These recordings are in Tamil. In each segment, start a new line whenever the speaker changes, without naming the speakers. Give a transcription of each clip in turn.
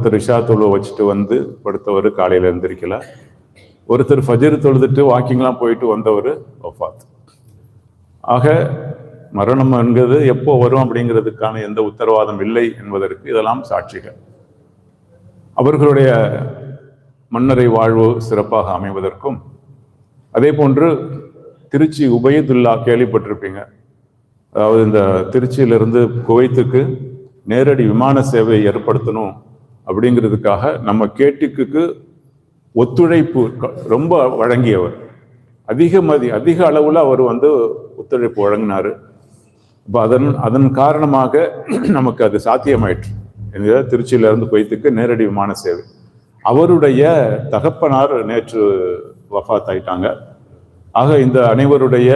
ஒருத்தர் இஷா வச்சுட்டு வந்து படுத்தவர் காலையில் எழுந்திருக்கல. ஒருத்தர் ஃபஜர் தொழுதுட்டு வாக்கிங்லாம் போயிட்டு வந்தவர் ஒஃபாத் ஆக மரணம் என்கிறது எப்போ வரும் அப்படிங்கிறதுக்கான எந்த உத்தரவாதம் இல்லை என்பதற்கு இதெல்லாம் சாட்சிகள். அவர்களுடைய மன்னரை வாழ்வு சிறப்பாக அமைவதற்கும் அதே போன்று திருச்சி உபயதுல்லா கேள்விப்பட்டிருப்பீங்க. அதாவது இந்த திருச்சியிலிருந்து குவைத்துக்கு நேரடி விமான சேவை ஏற்படுத்தணும் அப்படிங்கிறதுக்காக நம்ம கேட்டுக்கு ஒத்துழைப்பு க- ரொம்ப வழங்கியவர். அதிக மதி அதிக அளவில் அவர் வந்து ஒத்துழைப்பு வழங்கினார். இப்போ அதன் அதன் காரணமாக நமக்கு அது சாத்தியமாயிற்று. இந்த திருச்சியிலேருந்து போய்த்துக்கு நேரடி விமான சேவை. அவருடைய தகப்பனார் நேற்று வஃபாத் ஆயிட்டாங்க. ஆக இந்த அனைவருடைய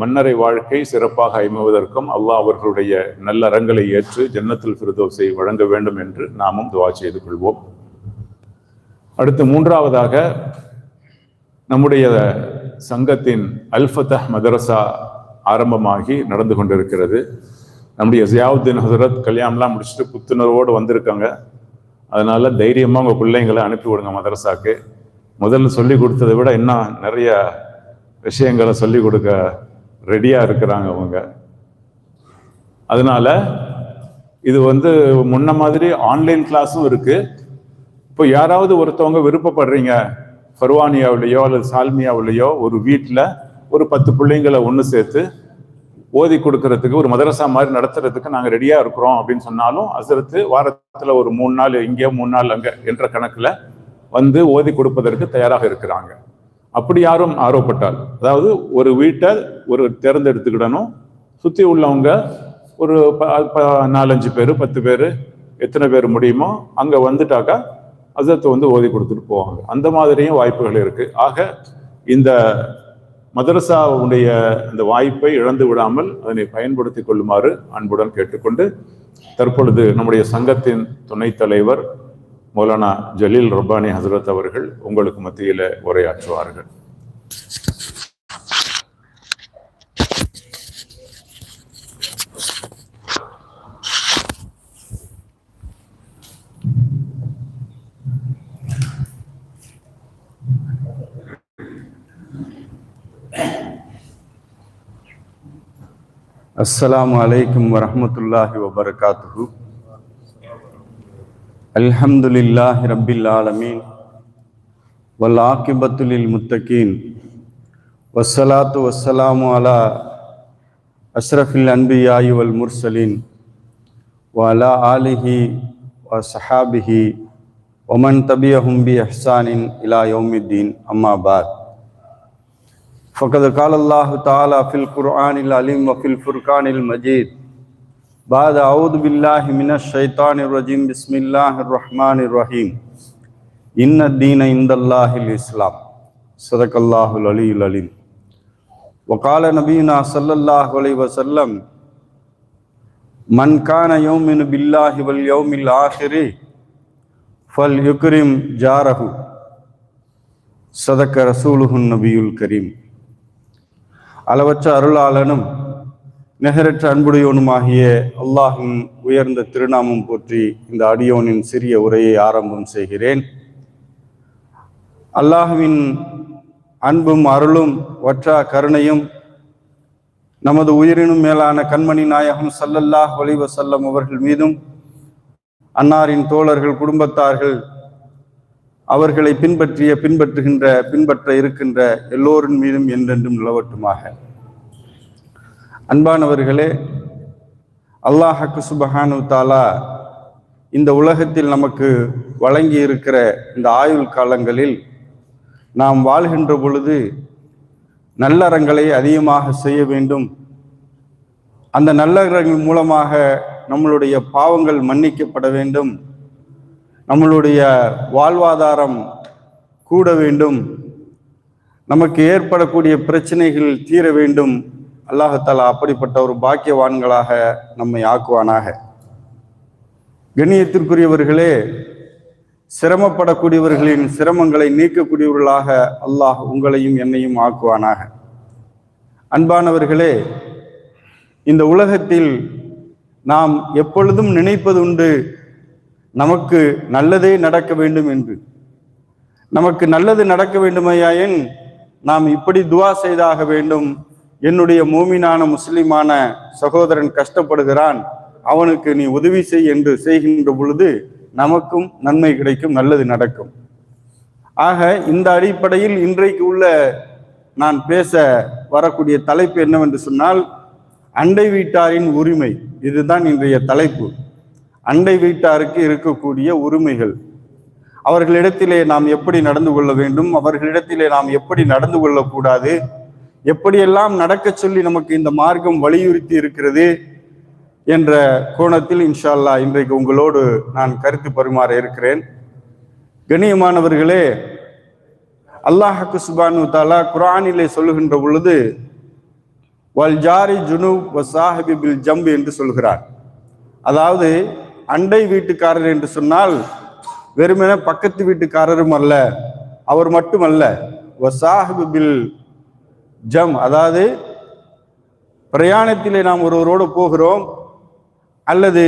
மன்னரை வாழ்க்கை சிறப்பாக அமைவதற்கும் அல்லாஹ் அவர்களுடைய நல்ல அறங்களை ஏற்று ஜன்னத்தில் ஃபிர்தௌஸை வழங்க வேண்டும் என்று நாமும் துவா செய்து கொள்வோம். அடுத்து மூன்றாவதாக நம்முடைய சங்கத்தின் அல்ஃபத்தஹ் மதரசா ஆரம்பமாகி நடந்து கொண்டிருக்கிறது. நம்முடைய ஜியாவுத்தீன் ஹசரத் கல்யாணம்லாம் முடிச்சுட்டு புத்துணர்வோடு வந்திருக்காங்க. அதனால தைரியமாக உங்கள் பிள்ளைங்களை அனுப்பி விடுங்க மதரசாக்கு. முதல்ல சொல்லி கொடுத்ததை விட இன்னும் நிறைய விஷயங்களை சொல்லி கொடுக்க ரெடியாக இருக்கிறாங்க அவங்க. அதனால இது வந்து முன்ன மாதிரி ஆன்லைன் கிளாஸும் இருக்குது இப்போ யாராவது ஒருத்தவங்க விருப்பப்படுறீங்க ஃபர்வானியாவிலேயோ அல்லது சால்மியாவிலேயோ ஒரு வீட்டில் ஒரு பத்து பிள்ளைங்களை ஒன்று சேர்த்து ஓதி கொடுக்கறதுக்கு ஒரு மதரசா மாதிரி நடத்துறதுக்கு நாங்கள் ரெடியாக இருக்கிறோம் அப்படின்னு சொன்னாலும் அசரத்து வாரத்தில் ஒரு மூணு நாள் இங்கே மூணு நாள் அங்கே என்ற கணக்கில் வந்து ஓதி கொடுப்பதற்கு தயாராக இருக்கிறாங்க. அப்படி யாரும் ஆர்வப்பட்டால். அதாவது ஒரு வீட்டை ஒரு தேர்ந்தெடுத்துக்கிடணும். சுற்றி உள்ளவங்க ஒரு ப- ப- நாலஞ்சு பேர் பத்து பேர் எத்தனை பேர் முடியுமோ அங்கே வந்துட்டாக்கா அசரத்தை வந்து ஓதி கொடுத்துட்டு போவாங்க. அந்த மாதிரியும் வாய்ப்புகள் இருக்குது ஆக இந்த மதரசாவுடைய இந்த வாய்ப்பை இழந்து விடாமல் அதனை பயன்படுத்தி கொள்ளுமாறு அன்புடன் கேட்டுக்கொண்டு தற்பொழுது நம்முடைய சங்கத்தின் துணைத் தலைவர் மௌலானா ஜலீல் ரப்பானி ஹசரத் அவர்கள் உங்களுக்கு மத்தியில உரையாற்றுவார்கள்.
அஸ்லாம் வலைக்கம் வரமத்துல்லாஹி வபர்காத்து الحمد لله رب العالمين والعاقبة للمتقين والصلاة والسلام على أشرف الأنبياء والمرسلين وعلى آله وصحابه ومن تبعهم بإحسان إلى يوم الدين أما بعد. فقد قال الله تعالى في القرآن العليم وفي الفرقان المجيد بعد أعوذ بالله من الشيطان الرجيم بسم الله الرحمن الرحيم إن الدين عند الله الإسلام صدق الله العلي العليم وقال نبينا صلى الله عليه وسلم من كان يؤمن بالله واليوم الآخر فليكرم جاره صدق رسوله النبي الكريم அளவற்ற அருளாளனும் நிகரற்ற அன்புடையவனுமாகிய அல்லாஹின் உயர்ந்த திருநாமம் போற்றி இந்த அடியோனின் சிறிய உரையை ஆரம்பம் செய்கிறேன். அல்லாஹுவின் அன்பும் அருளும் வற்றா கருணையும் நமது உயிரினும் மேலான கண்மணி நாயகம் சல்லல்லாஹ் வலிவ செல்லம் அவர்கள் மீதும் அன்னாரின் தோழர்கள் குடும்பத்தார்கள் அவர்களை பின்பற்றிய பின்பற்றுகின்ற பின்பற்ற இருக்கின்ற எல்லோரின் மீதும் என்றென்றும் நிலவட்டுமாக. அன்பானவர்களே அல்லாஹக்கு சுபஹானு தாலா இந்த உலகத்தில் நமக்கு வழங்கி இருக்கிற இந்த ஆயுள் காலங்களில் நாம் வாழ்கின்ற பொழுது நல்லறங்களை அதிகமாக செய்ய வேண்டும். அந்த நல்லறங்கள் மூலமாக நம்மளுடைய பாவங்கள் மன்னிக்கப்பட வேண்டும். நம்மளுடைய வாழ்வாதாரம் கூட வேண்டும். நமக்கு ஏற்படக்கூடிய பிரச்சனைகள் தீர வேண்டும். அல்லாஹத்தாலா அப்படிப்பட்ட ஒரு பாக்கியவான்களாக நம்மை ஆக்குவானாக. கண்ணியத்திற்குரியவர்களே சிரமப்படக்கூடியவர்களின் சிரமங்களை நீக்கக்கூடியவர்களாக அல்லாஹ் உங்களையும் என்னையும் ஆக்குவானாக. அன்பானவர்களே இந்த உலகத்தில் நாம் எப்பொழுதும் நினைப்பது உண்டு நமக்கு நல்லதே நடக்க வேண்டும் என்று. நமக்கு நல்லது நடக்க வேண்டுமையாயின் நாம் இப்படி துவா செய்தாக வேண்டும் என்னுடைய மூமினான முஸ்லிமான சகோதரன் கஷ்டப்படுகிறான் அவனுக்கு நீ உதவி செய் என்று செய்கின்ற பொழுது நமக்கும் நன்மை கிடைக்கும் நல்லது நடக்கும். ஆக இந்த அடிப்படையில் இன்றைக்கு உள்ள நான் பேச வரக்கூடிய தலைப்பு என்னவென்று சொன்னால் அண்டை வீட்டாரின் உரிமை. இதுதான் இன்றைய தலைப்பு. அண்டை வீட்டாருக்கு இருக்கக்கூடிய உரிமைகள். அவர்களிடத்திலே நாம் எப்படி நடந்து கொள்ள வேண்டும்? அவர்களிடத்திலே நாம் எப்படி நடந்து கொள்ளக்கூடாது? எப்படியெல்லாம் நடக்க சொல்லி நமக்கு இந்த மார்க்கம் வலியுறுத்தி இருக்கிறது என்ற கோணத்தில் இன்ஷால்லா இன்றைக்கு உங்களோடு நான் கருத்து பரிமாற இருக்கிறேன். கண்ணியமானவர்களே அல்லாஹக்கு சுபானு தாலா குரானிலே சொல்லுகின்ற பொழுது வல் ஜாரி ஜுனூப் வ சாஹிபி பில் ஜம்பு என்று சொல்கிறார். அதாவது அண்டை வீட்டுக்காரர் என்று சொன்னால் வெறுமனே பக்கத்து வீட்டுக்காரரும் அல்ல அவர் மட்டுமல்ல வ சாஹிபு பில் ஜம். அதாவது பிரயாணத்திலே நாம் ஒருவரோடு போகிறோம் அல்லது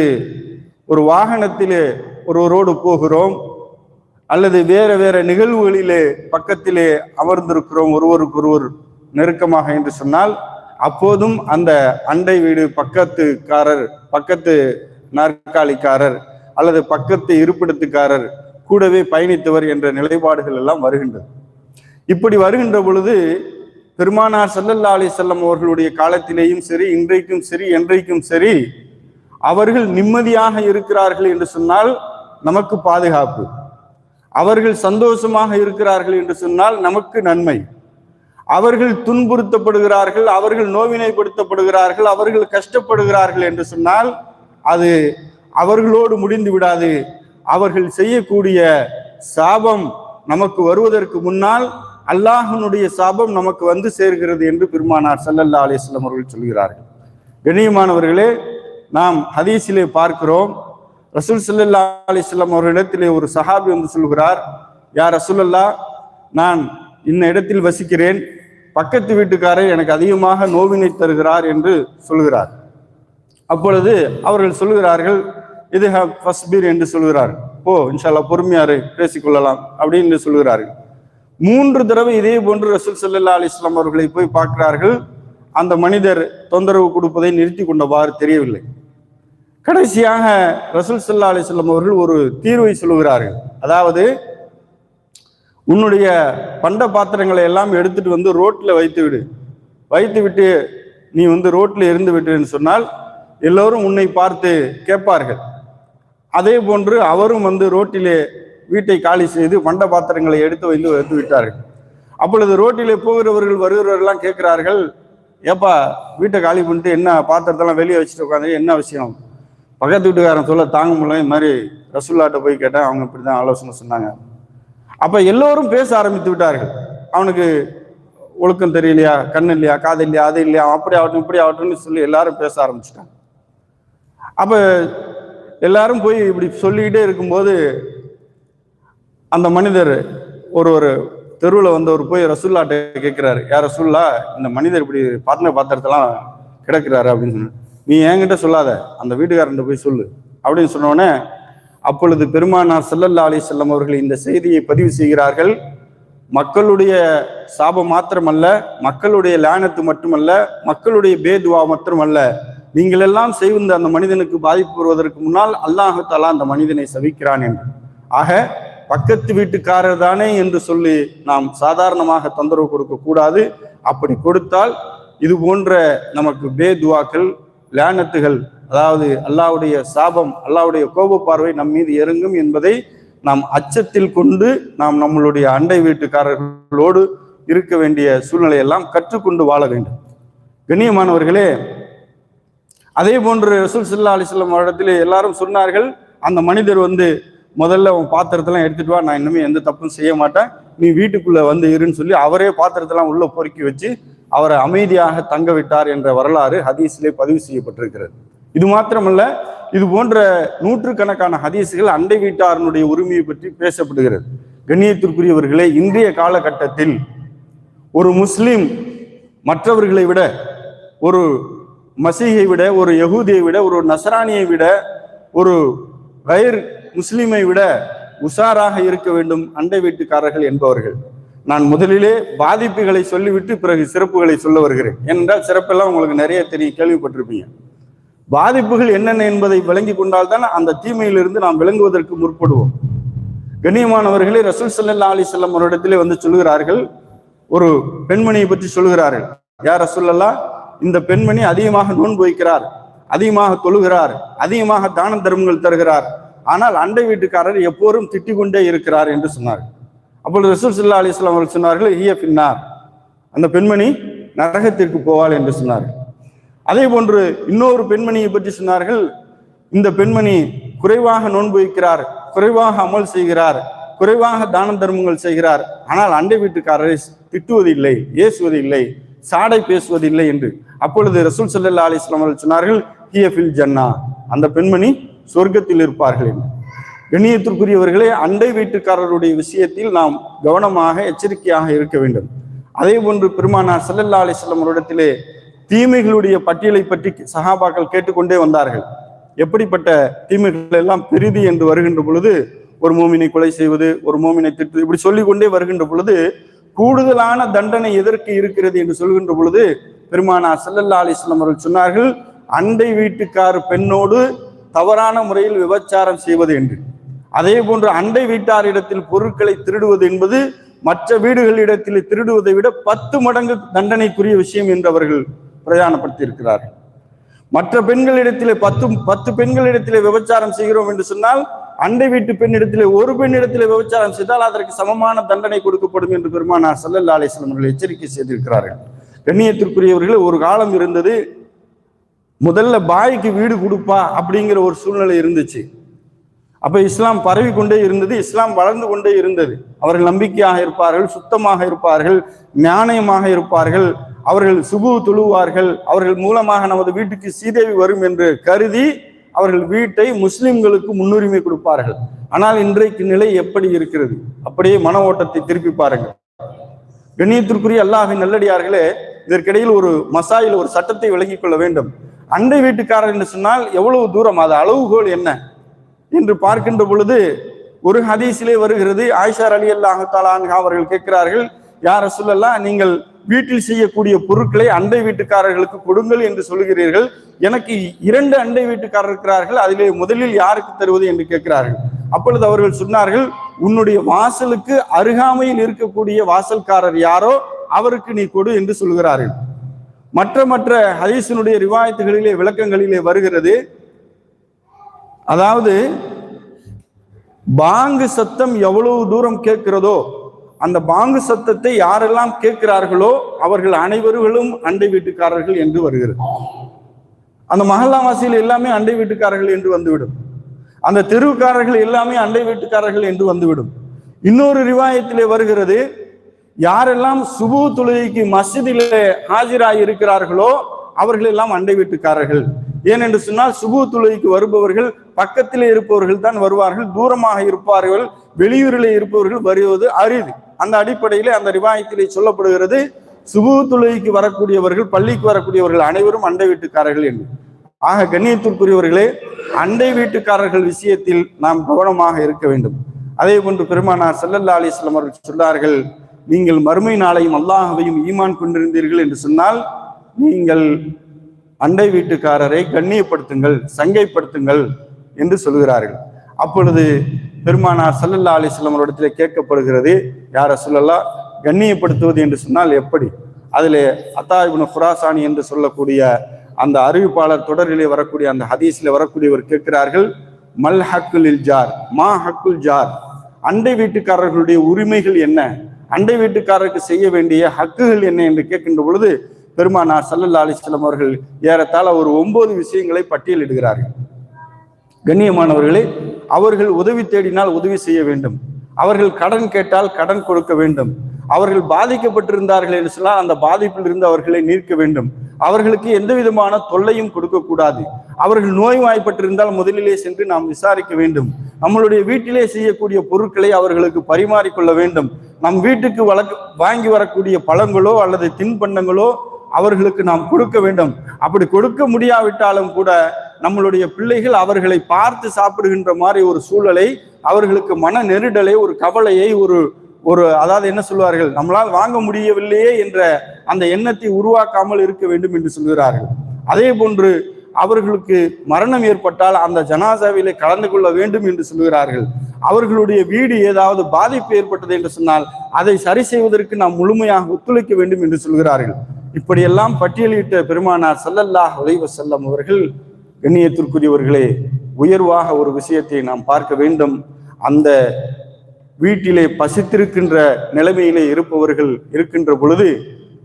ஒரு வாகனத்திலே ஒருவரோடு போகிறோம் அல்லது வேற வேற நிகழ்வுகளிலே பக்கத்திலே அமர்ந்திருக்கிறோம் ஒருவருக்கொருவர் நெருக்கமாக என்று சொன்னால் அப்போதும் அந்த அண்டை வீடு பக்கத்துக்காரர் பக்கத்து நாற்காலிக்காரர் அல்லது பக்கத்து இருப்பிடத்துக்காரர் கூடவே பயணித்தவர் என்ற நிலைப்பாடுகள் எல்லாம் வருகின்றது. இப்படி வருகின்ற பொழுது பெருமானார் சல்லல்லா அலி செல்லம் அவர்களுடைய காலத்திலேயும் சரி இன்றைக்கும் சரி என்றைக்கும் சரி அவர்கள் நிம்மதியாக இருக்கிறார்கள் என்று சொன்னால் நமக்கு பாதுகாப்பு. அவர்கள் சந்தோஷமாக இருக்கிறார்கள் என்று சொன்னால் நமக்கு நன்மை. அவர்கள் துன்புறுத்தப்படுகிறார்கள் அவர்கள் நோவினைப்படுத்தப்படுகிறார்கள் அவர்கள் கஷ்டப்படுகிறார்கள் என்று சொன்னால் அது அவர்களோடு முடிந்து விடாது. அவர்கள் செய்யக்கூடிய சாபம் நமக்கு வருவதற்கு முன்னால் அல்லாஹனுடைய சாபம் நமக்கு வந்து சேர்கிறது என்று பெருமானார் சல்லல்லா அலிஸ்லாம் அவர்கள் சொல்கிறார்கள். கண்ணியமானவர்களே நாம் ஹதீஸிலே பார்க்கிறோம். ரசூல் சல்லல்லா அலிஸ்லாம் அவர்களிடத்திலே ஒரு சஹாபி வந்து சொல்கிறார் யார் ரசூலல்லா நான் இந்த இடத்தில் வசிக்கிறேன். பக்கத்து வீட்டுக்காரர் எனக்கு அதிகமாக நோவினை தருகிறார் என்று சொல்கிறார். அப்பொழுது அவர்கள் சொல்கிறார்கள் இது ஃபஸ்பீர் என்று சொல்கிறார் ஓ இன்ஷால்லா பொறுமையாரு பேசிக்கொள்ளலாம் அப்படின்னு சொல்கிறார்கள். மூன்று தடவை இதே போன்று ரசூல் சல்லா அலிஸ்லாம் அவர்களை போய் பார்க்கிறார்கள். அந்த மனிதர் தொந்தரவு கொடுப்பதை நிறுத்தி கொண்டவாறு தெரியவில்லை. கடைசியாக ரசூல் சல்லா அலிஸ்லாம் அவர்கள் ஒரு தீர்வை சொல்லுகிறார்கள். அதாவது உன்னுடைய பண்ட பாத்திரங்களை எல்லாம் எடுத்துட்டு வந்து ரோட்டில் வைத்து விடு. வைத்து விட்டு நீ வந்து ரோட்டில் இருந்து விட்டுன்னு சொன்னால் எல்லோரும் உன்னை பார்த்து கேட்பார்கள். அதே போன்று அவரும் வந்து ரோட்டிலே வீட்டை காலி செய்து மண்ட பாத்திரங்களை எடுத்து வைத்து வைத்து விட்டார்கள். அப்பொழுது ரோட்டிலே போகிறவர்கள் வருகிறவர்கள்லாம் கேட்கிறார்கள் ஏப்பா வீட்டை காலி பண்ணிட்டு என்ன பாத்திரத்தெல்லாம் வெளியே வச்சுட்டு உட்காந்து என்ன விஷயம்? பக்கத்து வீட்டுக்காரன் சொல்ல தாங்க முடியல இது மாதிரி ரசுல்லாட்ட போய் கேட்டேன் அவங்க இப்படி தான் ஆலோசனை சொன்னாங்க. அப்போ எல்லோரும் பேச ஆரம்பித்து விட்டார்கள். அவனுக்கு ஒழுக்கம் தெரியலையா கண்ணு இல்லையா காது இல்லையா அது இல்லையா அப்படி ஆகட்டும் இப்படி ஆகட்டும்னு சொல்லி எல்லாரும் பேச ஆரம்பிச்சிட்டாங்க. அப்போ எல்லாரும் போய் இப்படி சொல்லிக்கிட்டே இருக்கும்போது அந்த மனிதர் ஒரு ஒரு தெருவில் வந்தவர் போய் ரசுல்லாட்ட கேட்குறாரு யார் ரசுல்லா இந்த மனிதர் இப்படி பாத்திர பாத்திரத்தெல்லாம் கிடக்கிறாரு அப்படின்னு சொன்ன நீ என்கிட்ட சொல்லாத அந்த வீட்டுக்காரன் போய் சொல்லு அப்படின்னு சொன்னோடனே அப்பொழுது பெருமானார் செல்லல்லா அலி செல்லம் அவர்கள் இந்த செய்தியை பதிவு செய்கிறார்கள். மக்களுடைய சாபம் மாத்திரமல்ல மக்களுடைய லேனத்து மட்டுமல்ல மக்களுடைய பேதுவா மட்டுமல்ல நீங்கள் எல்லாம் செய்வந்த அந்த மனிதனுக்கு பாதிப்பு வருவதற்கு முன்னால் அல்லாஹு தஆலா அந்த மனிதனை சவிக்கிறான் என்று. ஆக பக்கத்து வீட்டுக்காரர் தானே என்று சொல்லி நாம் சாதாரணமாக தொந்தரவு கொடுக்க கூடாது. அப்படி கொடுத்தால் இது போன்ற நமக்கு பேதுவாக்கள் லேனத்துகள் அதாவது அல்லாவுடைய சாபம் அல்லாவுடைய கோப பார்வை நம் மீது இறங்கும் என்பதை நாம் அச்சத்தில் கொண்டு நாம் நம்மளுடைய அண்டை வீட்டுக்காரர்களோடு இருக்க வேண்டிய சூழ்நிலை எல்லாம் கற்றுக்கொண்டு வாழ வேண்டும். கண்ணியமானவர்களே அதே போன்று ரசூல் சில்லா அலிஸ்லாம் இடத்துல எல்லாரும் சொன்னார்கள் அந்த மனிதர் வந்து முதல்ல உன் பாத்திரத்தெல்லாம் எடுத்துட்டு வா நான் இன்னுமே எந்த தப்பும் செய்ய மாட்டேன். நீ வீட்டுக்குள்ள வந்து இருன்னு சொல்லி அவரே பாத்திரத்தெல்லாம் உள்ள பொறுக்கி வச்சு அவரை அமைதியாக தங்க விட்டார் என்ற வரலாறு ஹதீஸிலே பதிவு செய்யப்பட்டிருக்கிறது. இது மாத்திரமல்ல இது போன்ற நூற்றுக்கணக்கான ஹதீஸுகள் அண்டை வீட்டாரனுடைய உரிமையை பற்றி பேசப்படுகிறது. கண்ணியத்திற்குரியவர்களே இன்றைய காலகட்டத்தில் ஒரு முஸ்லீம் மற்றவர்களை விட ஒரு மசீகை விட ஒரு யகூதியை விட ஒரு நசராணியை விட ஒரு கயிர் முஸ்லீமை விட உஷாராக இருக்க வேண்டும் அண்டை வீட்டுக்காரர்கள் என்பவர்கள். நான் முதலிலே பாதிப்புகளை சொல்லிவிட்டு பிறகு சிறப்புகளை சொல்ல வருகிறேன். ஏனென்றால் சிறப்பெல்லாம் உங்களுக்கு நிறைய தெரியும் கேள்விப்பட்டிருப்பீங்க. பாதிப்புகள் என்னென்ன என்பதை விளங்கி கொண்டால்தான் அந்த தீமையிலிருந்து நாம் விளங்குவதற்கு முற்படுவோம். கண்ணியமானவர்களே ரசூல் சல்லா அலி செல்லம் அவரிடத்திலே வந்து சொல்லுகிறார்கள். ஒரு பெண்மணியை பற்றி சொல்லுகிறார்கள். யார் ரசூல்லா இந்த பெண்மணி அதிகமாக நோன்பு வைக்கிறார் அதிகமாக தொழுகிறார் அதிகமாக தான தர்மங்கள் தருகிறார் ஆனால் அண்டை வீட்டுக்காரர் எப்போதும் திட்டிக் கொண்டே இருக்கிறார் என்று சொன்னார். அப்பொழுது ரசூல் சுல்லா அலி இஸ்லாம் அவர்கள் சொன்னார்கள் ஈய பின்னார் அந்த பெண்மணி நரகத்திற்கு போவாள் என்று சொன்னார் அதே போன்று இன்னொரு பெண்மணியை பற்றி சொன்னார்கள் இந்த பெண்மணி குறைவாக நோன்பு வைக்கிறார் குறைவாக அமல் செய்கிறார் குறைவாக தான தர்மங்கள் செய்கிறார் ஆனால் அண்டை வீட்டுக்காரரை திட்டுவதில்லை ஏசுவதில்லை சாடை பேசுவதில்லை என்று. அப்பொழுது ரசூல் சல்லா அலைஹி வஸல்லம் அவர்கள் சொன்னார்கள் ஹிய ஜன்னா. அந்த பெண்மணி சொர்க்கத்தில் இருப்பார்கள் என்று. கண்ணியத்திற்குரியவர்களே அண்டை வீட்டுக்காரருடைய விஷயத்தில் நாம் கவனமாக எச்சரிக்கையாக இருக்க வேண்டும். அதே போன்று பெருமானார் செல்லல்லா அலிஸ்லம் அவரிடத்திலே தீமைகளுடைய பட்டியலை பற்றி சகாபாக்கள் கேட்டுக்கொண்டே வந்தார்கள். எப்படிப்பட்ட தீமைகள் எல்லாம் பெரிது என்று வருகின்ற பொழுது ஒரு மோமினை கொலை செய்வது ஒரு மோமினை திட்டு இப்படி சொல்லிக்கொண்டே வருகின்ற பொழுது கூடுதலான தண்டனை எதற்கு இருக்கிறது என்று சொல்கின்ற பொழுது பெருமானார் செல்லல்லா அலைஹி அவர்கள் சொன்னார்கள் அண்டை வீட்டுக்கார பெண்ணோடு தவறான முறையில் விபச்சாரம் செய்வது என்று. அதே போன்று அண்டை வீட்டாரிடத்தில் பொருட்களை திருடுவது என்பது மற்ற வீடுகளிடத்தில் திருடுவதை விட பத்து மடங்கு தண்டனைக்குரிய விஷயம் என்று அவர்கள் பிரயாணப்படுத்தியிருக்கிறார்கள் மற்ற பெண்களிடத்திலே பத்து பத்து பெண்களிடத்திலே விபச்சாரம் செய்கிறோம் என்று சொன்னால் அண்டை வீட்டு பெண்ணிடத்திலே ஒரு பெண்ணிடத்திலே விபச்சாரம் செய்தால் அதற்கு சமமான தண்டனை கொடுக்கப்படும் என்று பெருமானார் ஸல்லல்லாஹு அலைஹி அவர்கள் எச்சரிக்கை செய்திருக்கிறார்கள். கண்ணியத்திற்குரியவர்கள் ஒரு காலம் இருந்தது முதல்ல பாய்க்கு வீடு கொடுப்பா அப்படிங்கிற ஒரு சூழ்நிலை இருந்துச்சு. அப்ப இஸ்லாம் பரவி கொண்டே இருந்தது இஸ்லாம் வளர்ந்து கொண்டே இருந்தது. அவர்கள் நம்பிக்கையாக இருப்பார்கள் சுத்தமாக இருப்பார்கள் ஞானயமாக இருப்பார்கள் அவர்கள் சுபு தொழுவார்கள் அவர்கள் மூலமாக நமது வீட்டுக்கு சீதேவி வரும் என்று கருதி அவர்கள் வீட்டை முஸ்லிம்களுக்கு முன்னுரிமை கொடுப்பார்கள். ஆனால் இன்றைக்கு நிலை எப்படி இருக்கிறது? அப்படியே மன ஓட்டத்தை திருப்பி பாருங்கள். கண்ணியத்திற்குரிய அல்லாஹின் நல்லடியார்களே இதற்கிடையில் ஒரு மசாயில் ஒரு சட்டத்தை விளங்கிக் கொள்ள வேண்டும். அண்டை வீட்டுக்காரர் என்று சொன்னால் எவ்வளவு தூரம்? அது அளவுகோல் என்ன? என்று பார்க்கின்ற பொழுது ஒரு ஹதீஸிலே வருகிறது. ஆயிஷார் அலி அல்லாஹாலான் அவர்கள் கேட்கிறார்கள் யார சொல்லலாம் நீங்கள் வீட்டில் செய்யக்கூடிய பொருட்களை அண்டை வீட்டுக்காரர்களுக்கு கொடுங்கள் என்று சொல்கிறீர்கள் எனக்கு இரண்டு அண்டை வீட்டுக்காரர் இருக்கிறார்கள். அதிலே முதலில் யாருக்கு தருவது? என்று கேட்கிறார்கள். அப்பொழுது அவர்கள் சொன்னார்கள் உன்னுடைய வாசலுக்கு அருகாமையில் இருக்கக்கூடிய வாசல்காரர் யாரோ அவருக்கு நீ கொடு என்று சொல்கிறார்கள் மற்ற மற்ற ஹதீஸினுடைய ரிவாயத்துகளிலே விளக்கங்களிலே வருகிறது. அதாவது பாங்கு சத்தம் எவ்வளவு தூரம் கேட்கிறதோ அந்த பாங்கு சத்தத்தை யாரெல்லாம் கேட்கிறார்களோ அவர்கள் அனைவர்களும் அண்டை வீட்டுக்காரர்கள் என்று வருகிறது. அந்த மஹல்லாவாசியில் எல்லாமே அண்டை வீட்டுக்காரர்கள் என்று வந்துவிடும். அந்த தெருவுக்காரர்கள் எல்லாமே அண்டை வீட்டுக்காரர்கள் என்று வந்துவிடும். இன்னொரு ரிவாயத்திலே வருகிறது யாரெல்லாம் சுபு தொழுகைக்கு மஸ்ஜிதிலே ஆஜராகி இருக்கிறார்களோ அவர்கள் எல்லாம் அண்டை வீட்டுக்காரர்கள். ஏனென்று சொன்னால் சுபு தொழுகைக்கு வருபவர்கள் பக்கத்திலே இருப்பவர்கள் தான் வருவார்கள் தூரமாக இருப்பார்கள் வெளியூரிலே இருப்பவர்கள் வருவது அரிது. அந்த அடிப்படையிலே அந்த ரிவாயத்திலே சொல்லப்படுகிறது சுபு தொழுகைக்கு வரக்கூடியவர்கள் பள்ளிக்கு வரக்கூடியவர்கள் அனைவரும் அண்டை வீட்டுக்காரர்கள் என்று. ஆக கண்ணியத்திற்குரியவர்களே அண்டை வீட்டுக்காரர்கள் விஷயத்தில் நாம் கவனமாக இருக்க வேண்டும். அதே போன்று பெருமானார் செல்லல்லா அலைஹி அவர்கள் சொன்னார்கள் நீங்கள் மறுமை நாளையும் அல்லாஹவையும் ஈமான் கொண்டிருந்தீர்கள் என்று சொன்னால் நீங்கள் அண்டை வீட்டுக்காரரை கண்ணியப்படுத்துங்கள் சங்கைப்படுத்துங்கள் என்று சொல்கிறார்கள். அப்பொழுது பெருமானார் சல்லல்லா அலைஹி இடத்துல கேட்கப்படுகிறது யார சொல்லலாம் கண்ணியப்படுத்துவது என்று சொன்னால் எப்படி? அதிலே அத்தா ஃபுராசானி என்று சொல்லக்கூடிய அந்த அறிவிப்பாளர் தொடரிலே வரக்கூடிய அந்த ஹதீஸில் வரக்கூடியவர் கேட்கிறார்கள் மல் ஹக்குல் ஜார் மா ஹக்குல் ஜார் அண்டை வீட்டுக்காரர்களுடைய உரிமைகள் என்ன? அண்டை வீட்டுக்காரருக்கு செய்ய வேண்டிய ஹக்குகள் என்ன என்று கேட்கின்ற பொழுது பெருமானார் சல்லல்லா அலிஸ்லம் அவர்கள் ஏறத்தாழ ஒரு ஒன்பது விஷயங்களை பட்டியலிடுகிறார்கள். கண்ணியமானவர்களே அவர்கள் உதவி தேடினால் உதவி செய்ய வேண்டும். அவர்கள் கடன் கேட்டால் கடன் கொடுக்க வேண்டும். அவர்கள் பாதிக்கப்பட்டிருந்தார்கள் என்று சொன்னால் அந்த பாதிப்பில் இருந்து அவர்களை நீர்க்க வேண்டும். அவர்களுக்கு எந்த விதமான தொல்லையும் கொடுக்க கூடாது. அவர்கள் நோய்வாய்ப்பட்டிருந்தால் முதலிலே சென்று நாம் விசாரிக்க வேண்டும். நம்மளுடைய வீட்டிலே செய்யக்கூடிய பொருட்களை அவர்களுக்கு பரிமாறிக்கொள்ள வேண்டும். நம் வீட்டுக்கு வழக்கு வாங்கி வரக்கூடிய பழங்களோ அல்லது தின்பண்டங்களோ அவர்களுக்கு நாம் கொடுக்க வேண்டும். அப்படி கொடுக்க முடியாவிட்டாலும் கூட நம்மளுடைய பிள்ளைகள் அவர்களை பார்த்து சாப்பிடுகின்ற மாதிரி ஒரு சூழலை அவர்களுக்கு மன நெருடலை ஒரு கவலையை ஒரு ஒரு அதாவது என்ன சொல்வார்கள் நம்மளால் வாங்க முடியவில்லையே என்ற அந்த எண்ணத்தை உருவாக்காமல் இருக்க வேண்டும் என்று சொல்கிறார்கள். அதே போன்று அவர்களுக்கு மரணம் ஏற்பட்டால் அந்த ஜனாசாவிலே கலந்து கொள்ள வேண்டும் என்று சொல்கிறார்கள். அவர்களுடைய வீடு ஏதாவது பாதிப்பு ஏற்பட்டது என்று சொன்னால் அதை சரி செய்வதற்கு நாம் முழுமையாக ஒத்துழைக்க வேண்டும் என்று சொல்கிறார்கள். இப்படியெல்லாம் பட்டியலிட்ட பெருமானார் சல்லல்லாஹ் அலைஹி செல்லம் அவர்கள் கண்ணியத்திற்குரியவர்களே உயர்வாக ஒரு விஷயத்தை நாம் பார்க்க வேண்டும். அந்த வீட்டிலே பசித்திருக்கின்ற நிலைமையிலே இருப்பவர்கள் இருக்கின்ற பொழுது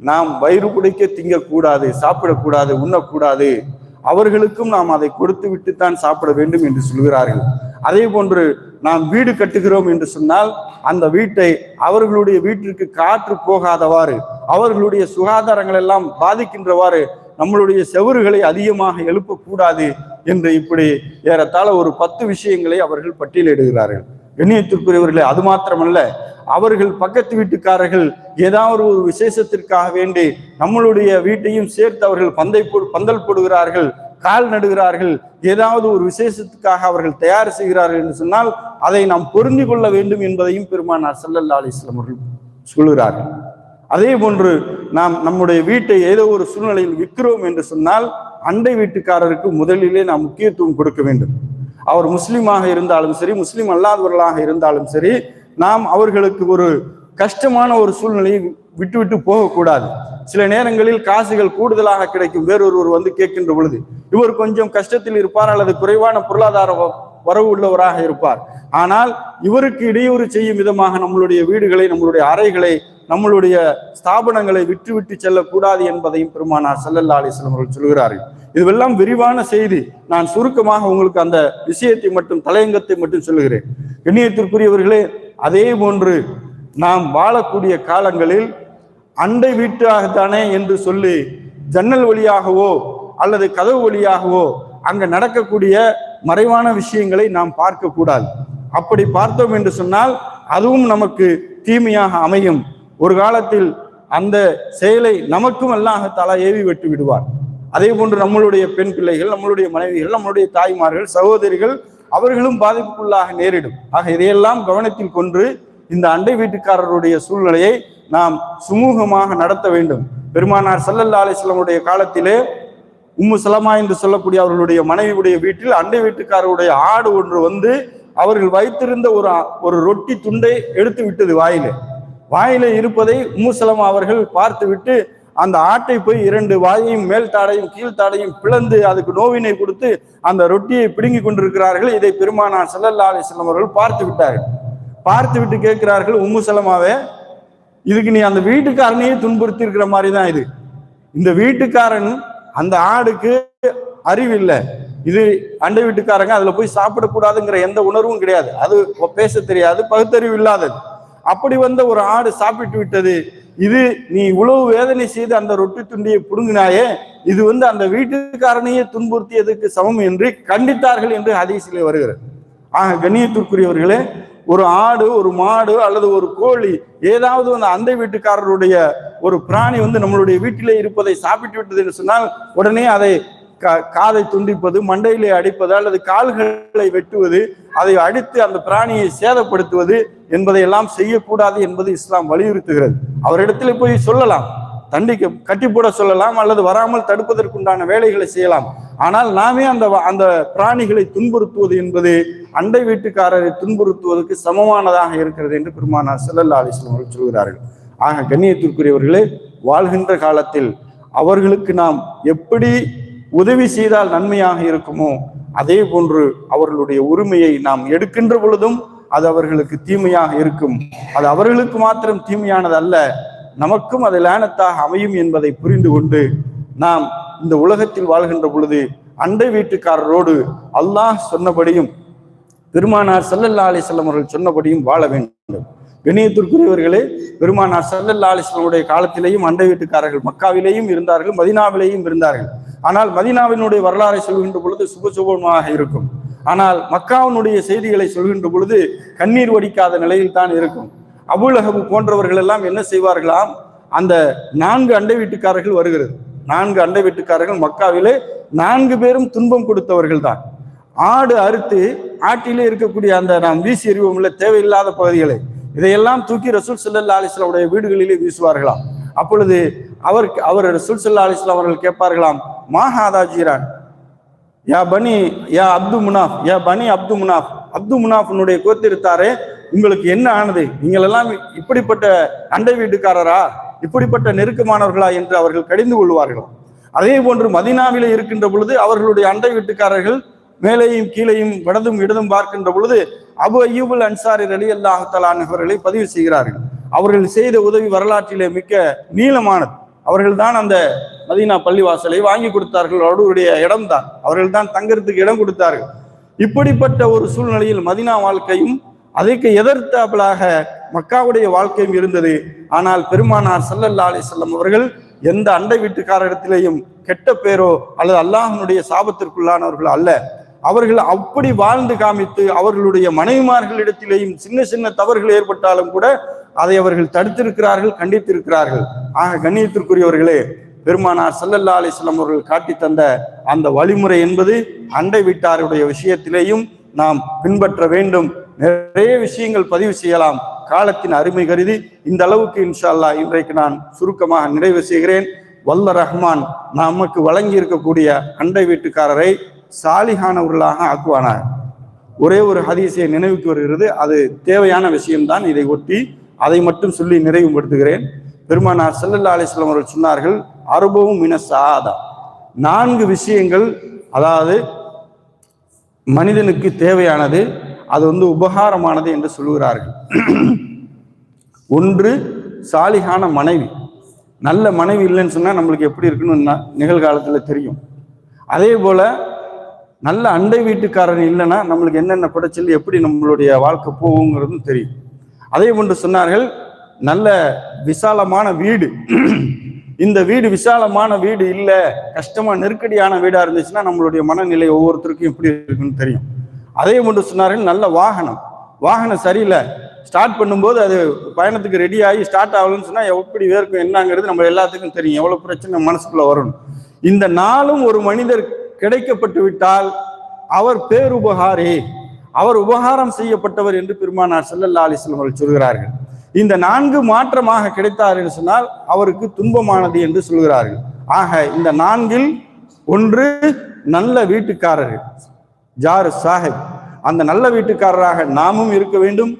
நாம் வயிறு குடைக்க திங்கக்கூடாது சாப்பிடக்கூடாது உண்ணக்கூடாது. அவர்களுக்கும் நாம் அதை கொடுத்து விட்டுத்தான் சாப்பிட வேண்டும் என்று சொல்கிறார்கள். அதே போன்று நாம் வீடு கட்டுகிறோம் என்று சொன்னால் அந்த வீட்டை அவர்களுடைய வீட்டிற்கு காற்று போகாதவாறு அவர்களுடைய சுகாதாரங்கள் எல்லாம் பாதிக்கின்றவாறு நம்மளுடைய செவறுகளை அதிகமாக எழுப்பக்கூடாது என்று இப்படி ஏறத்தாழ ஒரு பத்து விஷயங்களை அவர்கள் பட்டியலிடுகிறார்கள். கண்ணியத்திற்குரியவர்களே அது மாத்திரமல்ல அவர்கள் பக்கத்து வீட்டுக்காரர்கள் ஏதாவது ஒரு விசேஷத்திற்காக வேண்டி நம்மளுடைய வீட்டையும் சேர்த்து அவர்கள் பந்தை போ பந்தல் போடுகிறார்கள் கால் நடுகிறார்கள் ஏதாவது ஒரு விசேஷத்துக்காக அவர்கள் தயார் செய்கிறார்கள் என்று சொன்னால் அதை நாம் பொருந்தி கொள்ள வேண்டும் என்பதையும் பெருமானார் சல்லல்லா அலைஹி அவர்கள் சொல்கிறார்கள். அதே போன்று நாம் நம்முடைய வீட்டை ஏதோ ஒரு சூழ்நிலையில் விற்கிறோம் என்று சொன்னால் அண்டை வீட்டுக்காரருக்கு முதலிலே நாம் முக்கியத்துவம் கொடுக்க வேண்டும். அவர் முஸ்லீமாக இருந்தாலும் சரி முஸ்லீம் அல்லாதவர்களாக இருந்தாலும் சரி நாம் அவர்களுக்கு ஒரு கஷ்டமான ஒரு சூழ்நிலையை விட்டு விட்டு போகக்கூடாது. சில நேரங்களில் காசுகள் கூடுதலாக கிடைக்கும். வேறொருவர் வந்து கேட்கின்ற பொழுது இவர் கொஞ்சம் கஷ்டத்தில் இருப்பார் அல்லது குறைவான பொருளாதார வ- வரவு உள்ளவராக இருப்பார். ஆனால் இவருக்கு இடையூறு செய்யும் விதமாக நம்மளுடைய வீடுகளை நம்மளுடைய அறைகளை நம்மளுடைய ஸ்தாபனங்களை விட்டு விட்டு செல்லக்கூடாது என்பதையும் பெருமானார் செல்லல்லா அலிஸ்லம் அவர்கள் சொல்கிறார்கள் இதுவெல்லாம் விரிவான செய்தி. நான் சுருக்கமாக உங்களுக்கு அந்த விஷயத்தை மட்டும் தலையங்கத்தை மட்டும் சொல்லுகிறேன். கண்ணியத்திற்குரியவர்களே அதே போன்று நாம் வாழக்கூடிய காலங்களில் அண்டை வீட்டாகத்தானே என்று சொல்லி ஜன்னல் வழியாகவோ அல்லது கதவு வழியாகவோ அங்க நடக்கக்கூடிய மறைவான விஷயங்களை நாம் பார்க்க கூடாது அப்படி பார்த்தோம் என்று சொன்னால் அதுவும் நமக்கு தீமையாக அமையும். ஒரு காலத்தில் அந்த செயலை நமக்கும் அல்லாஹ் ஏவி விட்டு விடுவார். அதே போன்று நம்மளுடைய பெண் பிள்ளைகள் நம்மளுடைய மனைவிகள் நம்மளுடைய தாய்மார்கள் சகோதரிகள் அவர்களும் பாதிப்புக்குள்ளாக நேரிடும். ஆக இதையெல்லாம் கவனத்தில் கொண்டு இந்த அண்டை வீட்டுக்காரருடைய சூழ்நிலையை நாம் சுமூகமாக நடத்த வேண்டும். பெருமானார் சல்லல்லா அலிஸ்லமுடைய காலத்திலே உம்மு சலமா என்று சொல்லக்கூடிய அவர்களுடைய மனைவியுடைய வீட்டில் அண்டை வீட்டுக்காரருடைய ஆடு ஒன்று வந்து அவர்கள் வைத்திருந்த ஒரு ஒரு ரொட்டி துண்டை எடுத்து விட்டது வாயிலே. வாயில இருப்பதை உம்மு அவர்கள் பார்த்துவிட்டு அந்த ஆட்டை போய் இரண்டு வாயையும் மேல் தாடையும் கீழ் தாடையும் பிளந்து அதுக்கு நோவினை கொடுத்து அந்த ரொட்டியை பிடுங்கி கொண்டிருக்கிறார்கள். இதை பெருமானார் செல்லல்லா அலைஹி அவர்கள் பார்த்து விட்டார்கள். பார்த்து விட்டு கேட்கிறார்கள் உம்மு சலமாவே இதுக்கு நீ அந்த வீட்டுக்காரனையே துன்புறுத்தி இருக்கிற மாதிரி தான் இது. இந்த வீட்டுக்காரன் அந்த ஆடுக்கு அறிவு இல்லை. இது அண்டை வீட்டுக்காரங்க அதுல போய் சாப்பிடக்கூடாதுங்கிற எந்த உணர்வும் கிடையாது. அது பேச தெரியாது பகுத்தறிவு இல்லாதது. அப்படி வந்த ஒரு ஆடு சாப்பிட்டு விட்டது. இது நீ இவ்வளவு வேதனை செய்து அந்த ரொட்டி துண்டியை புடுங்கினாயே இது வந்து அந்த வீட்டுக்காரனையே துன்புறுத்தியதுக்கு சமம் என்று கண்டித்தார்கள் என்று ஹதீஸிலே வருகிறது. ஆக கண்ணியத்திற்குரியவர்களே ஒரு ஆடு ஒரு மாடு அல்லது ஒரு கோழி ஏதாவது அந்த அண்டை வீட்டுக்காரருடைய ஒரு பிராணி வந்து நம்மளுடைய வீட்டிலே இருப்பதை சாப்பிட்டு விட்டது என்று சொன்னால் உடனே அதை காதை துண்டிப்பது மண்டையிலே அடிப்பது அல்லது கால்களை வெட்டுவது அதை அடித்து அந்த பிராணியை சேதப்படுத்துவது என்பதை எல்லாம் செய்யக்கூடாது என்பது இஸ்லாம் வலியுறுத்துகிறது. அவரிடத்தில் போய் சொல்லலாம். தண்டிக்க கட்டி போட சொல்லலாம் அல்லது வராமல் தடுப்பதற்குண்டான வேலைகளை செய்யலாம். ஆனால் நாமே அந்த வ- அந்த பிராணிகளை துன்புறுத்துவது என்பது அண்டை வீட்டுக்காரரை துன்புறுத்துவதற்கு சமமானதாக இருக்கிறது என்று பெருமானார் செல்லல்லா அலிஸ்லாம் அவர்கள் சொல்கிறார்கள். ஆக கண்ணியத்திற்குரியவர்களே வாழ்கின்ற காலத்தில் அவர்களுக்கு நாம் எப்படி உதவி செய்தால் நன்மையாக இருக்குமோ? அதே போன்று அவர்களுடைய உரிமையை நாம் எடுக்கின்ற பொழுதும் அது அவர்களுக்கு தீமையாக இருக்கும். அது அவர்களுக்கு மாத்திரம் தீமையானது அல்ல நமக்கும் அது லேனத்தாக அமையும் என்பதை புரிந்து கொண்டு நாம் இந்த உலகத்தில் வாழ்கின்ற பொழுது அண்டை வீட்டுக்காரரோடு அல்லாஹ் சொன்னபடியும் பெருமானார் ஸல்லல்லாஹு அலைஹி அவர்கள் சொன்னபடியும் வாழ வேண்டும். இணையத்திற்குரியவர்களே பெருமானார் சல்லல்லா அலிஸ்லமுடைய காலத்திலேயும் அண்டை வீட்டுக்காரர்கள் மக்காவிலேயும் இருந்தார்கள் மதீனாவிலேயும் இருந்தார்கள். ஆனால் மதினாவினுடைய வரலாறை சொல்கின்ற பொழுது சுபசுபமாக இருக்கும். ஆனால் மக்காவினுடைய செய்திகளை சொல்கின்ற பொழுது கண்ணீர் வடிக்காத நிலையில் தான் இருக்கும். அபுலகபு போன்றவர்கள் எல்லாம் என்ன செய்வார்களாம்? அந்த நான்கு அண்டை வீட்டுக்காரர்கள் வருகிறது. நான்கு அண்டை வீட்டுக்காரர்கள் மக்காவிலே நான்கு பேரும் துன்பம் கொடுத்தவர்கள் தான். ஆடு அறுத்து ஆட்டிலே இருக்கக்கூடிய அந்த நாம் வீசி எறிவோம்ல தேவையில்லாத பகுதிகளை. இதையெல்லாம் தூக்கி ரசூல் சல்லா அலிஸ்லாவுடைய வீடுகளிலே வீசுவார்களாம் அப்பொழுது அவர் அவர் ரசூல் சல்லா அலிஸ்லாம் அவர்கள் கேட்பார்களாம் மாஹாதா ஜீரான்? யா பனி யா அப்து முனாஃப் யா பனி அப்து முனாஃப் அப்து முனாஃபினுடைய கோத்திருத்தாரே உங்களுக்கு என்ன ஆனது? நீங்கள் எல்லாம் இப்படிப்பட்ட அண்டை வீட்டுக்காரரா? இப்படிப்பட்ட நெருக்கமானவர்களா? என்று அவர்கள் கடிந்து கொள்வார்களாம். அதே போன்று மதினாவிலே இருக்கின்ற பொழுது அவர்களுடைய அண்டை வீட்டுக்காரர்கள் மேலேயும் கீழேயும் வடதும் இடதும் பார்க்கின்ற பொழுது அபு ஐயூபுல் அன்சாரி அலி அல்லாஹலானவர்களை பதிவு செய்கிறார்கள். அவர்கள் செய்த உதவி வரலாற்றிலே மிக்க நீளமானது. அவர்கள் தான் அந்த மதீனா பள்ளிவாசலை வாங்கி கொடுத்தார்கள். அவருடைய இடம்தான். அவர்கள் தான் தங்கறதுக்கு இடம் கொடுத்தார்கள். இப்படிப்பட்ட ஒரு சூழ்நிலையில் மதினா வாழ்க்கையும் அதற்கு எதிர்த்தாப்பலாக மக்காவுடைய வாழ்க்கையும் இருந்தது. ஆனால் பெருமானார் சல்லல்லா அலிசல்லம் அவர்கள் எந்த அண்டை வீட்டுக்காரரிடத்திலேயும் கெட்ட பேரோ அல்லது அல்லாஹனுடைய சாபத்திற்குள்ளானவர்கள் அல்ல. அவர்கள் அப்படி வாழ்ந்து காமித்து அவர்களுடைய மனைவிமார்களிடத்திலேயும் சின்ன சின்ன தவறுகள் ஏற்பட்டாலும் கூட அதை அவர்கள் தடுத்திருக்கிறார்கள் கண்டித்திருக்கிறார்கள். ஆக கண்ணியத்திற்குரியவர்களே பெருமானார் சல்லல்லா அலிஸ்லாம் அவர்கள் காட்டி தந்த அந்த வழிமுறை என்பது அண்டை வீட்டாருடைய விஷயத்திலேயும் நாம் பின்பற்ற வேண்டும். நிறைய விஷயங்கள் பதிவு செய்யலாம். காலத்தின் அருமை கருதி இந்த அளவுக்கு இன்ஷா இன்றைக்கு நான் சுருக்கமாக நிறைவு செய்கிறேன். வல்ல ரஹ்மான் நமக்கு வழங்கி இருக்கக்கூடிய அண்டை வீட்டுக்காரரை சாலிகானவர்களாக ஆக்குவானார் ஒரே ஒரு ஹதீஸை நினைவுக்கு வருகிறது. அது தேவையான விஷயம்தான். இதை ஒட்டி அதை மட்டும் சொல்லி நிறைவுபடுத்துகிறேன். பெருமானார் செல்லல்லா அலைஹி அவர்கள் சொன்னார்கள் அருபவும் மின சாதா நான்கு விஷயங்கள் அதாவது மனிதனுக்கு தேவையானது அது வந்து உபகாரமானது என்று சொல்லுகிறார்கள். ஒன்று சாலிகான மனைவி. நல்ல மனைவி இல்லைன்னு சொன்னால் நம்மளுக்கு எப்படி இருக்குன்னு ந- தெரியும். அதே போல நல்ல அண்டை வீட்டுக்காரன் இல்லைன்னா நம்மளுக்கு என்னென்ன குடைச்சல் எப்படி நம்மளுடைய வாழ்க்கை போகுங்கிறதும் தெரியும். அதே போன்று சொன்னார்கள் நல்ல விசாலமான வீடு. இந்த வீடு விசாலமான வீடு இல்லை கஷ்டமா நெருக்கடியான வீடா இருந்துச்சுன்னா நம்மளுடைய மனநிலை ஒவ்வொருத்தருக்கும் எப்படி இருக்குன்னு தெரியும். அதே போன்று சொன்னார்கள் நல்ல வாகனம். வாகனம் சரியில்லை. ஸ்டார்ட் பண்ணும்போது அது பயணத்துக்கு ரெடி ஆகி ஸ்டார்ட் ஆகலன்னு சொன்னால் எப்படி வேர்க்கும் என்னங்கிறது நம்ம எல்லாத்துக்கும் தெரியும். எவ்வளோ பிரச்சனை மனசுக்குள்ள வரணும். இந்த நாளும் ஒரு மனிதர் கிடைக்கப்பட்டு விட்டால் அவர் பேருபகாரி அவர் உபகாரம் செய்யப்பட்டவர் என்று பெருமானார் செல்லல்லா அலிஸ்லம் அவர்கள் சொல்கிறார்கள். இந்த நான்கு மாற்றமாக கிடைத்தார் என்று சொன்னால் அவருக்கு துன்பமானது என்று சொல்கிறார்கள். ஆக இந்த நான்கில் ஒன்று நல்ல வீட்டுக்காரர்கள். ஜார் சாஹிப். அந்த நல்ல வீட்டுக்காரராக நாமும் இருக்க வேண்டும்.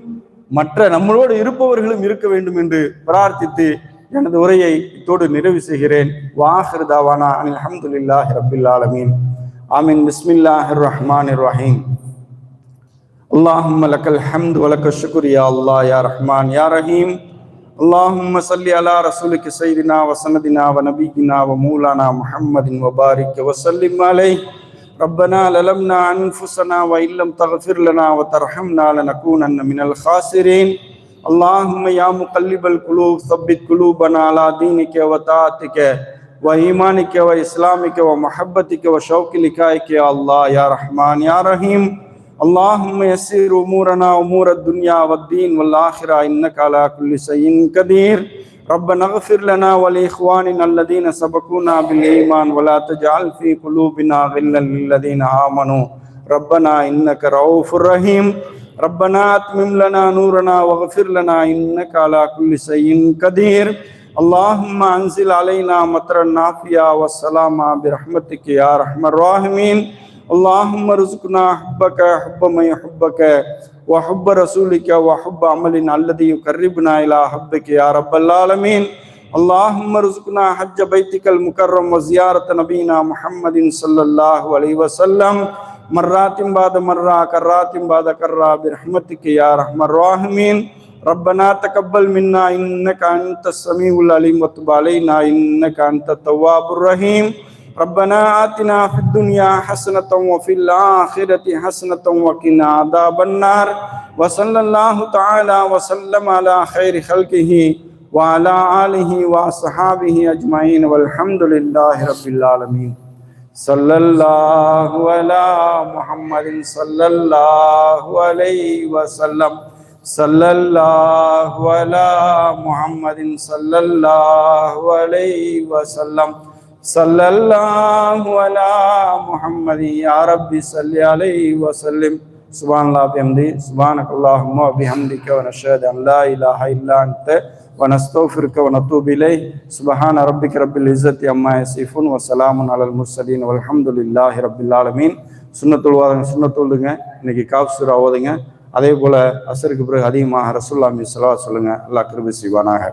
மற்ற நம்மளோடு இருப்பவர்களும் இருக்க வேண்டும் என்று பிரார்த்தித்து எனது உரையை இத்தோடு நிறைவு செய்கிறேன் வாஹிர் தாவானா அனில் அஹமதுல்லாஹி ரபில் ஆலமீன் ஆமீன் பிஸ்மில்லாஹிர் ரஹ்மானிர் ரஹீம் اللهم لك الحمد ولك الشكر يا الله يا رحمن يا رحيم اللهم صل على رسولك سيدنا وسندنا ونبينا ومولانا محمد وبارك وسلم عليه ربنا للمنا انفسنا وان لم تغفر لنا وترحمنا لنكونن من الخاسرين اللهم يا مقلب القلوب ثبت قلوبنا على دينك وطاعتك وإيمانك وإسلامك ومحبتك وشوق لقائك يا الله يا رحمن يا رحيم. اللهم يسر أمورنا امور الدنيا والدين والآخرة إنك على كل شيء قدير. ربنا اغفر لنا ولإخواننا الذين سبقونا بالإيمان ولا تجعل في قلوبنا غلا للذين آمنوا. ربنا إنك رؤوف رحيم. ربنا اتمم لنا نورنا واغفر لنا انك على كل شيء قدير. اللهم انزل علينا مطرا نافيا والسلام برحمتك يا ارحم الراحمين. اللهم ارزقنا حبك حب من يحبك وحب رسولك وحب عمل الذي يقربنا إلى حبك يا رب العالمين. اللهم ارزقنا حج بيتك المكرم وزيارة نبينا محمد صلى الله عليه وسلم. مرات بعد مرة كرات بعد كرة برحمتك يا ارحم الراحمين. ربنا تقبل منا إنك أنت السميع العليم وتب علينا إنك أنت التواب الرحيم. ربنا آتنا في الدنيا حسنة وفي الآخرة حسنة وقنا عذاب النار. وصلى الله تعالى وسلم على خير خلقه وعلى آله وأصحابه أجمعين والحمد لله رب العالمين. صلى الله على محمد صلى الله عليه وسلم صلى الله على محمد صلى الله عليه وسلم صلى الله على محمد يا ربي صل عليه وسلم سبحان الله بحمده سبحانك اللهم وبحمدك ونشهد ان لا اله الا انت ونستغفرك ونتوب اليه سبحان ربك رب العزه عما يصفون وسلام على المرسلين والحمد لله رب العالمين சுண்ணத்துல் வாதங்க சுண்ணத்துள்ளுங்க இன்னைக்கு காப் சூரா ஓதுங்க அதே போல அசருக்கு பிறகு அதிகமாக ரசூல்லாமி செலவா சொல்லுங்க அல்லாஹ் கிருபி செய்வானாக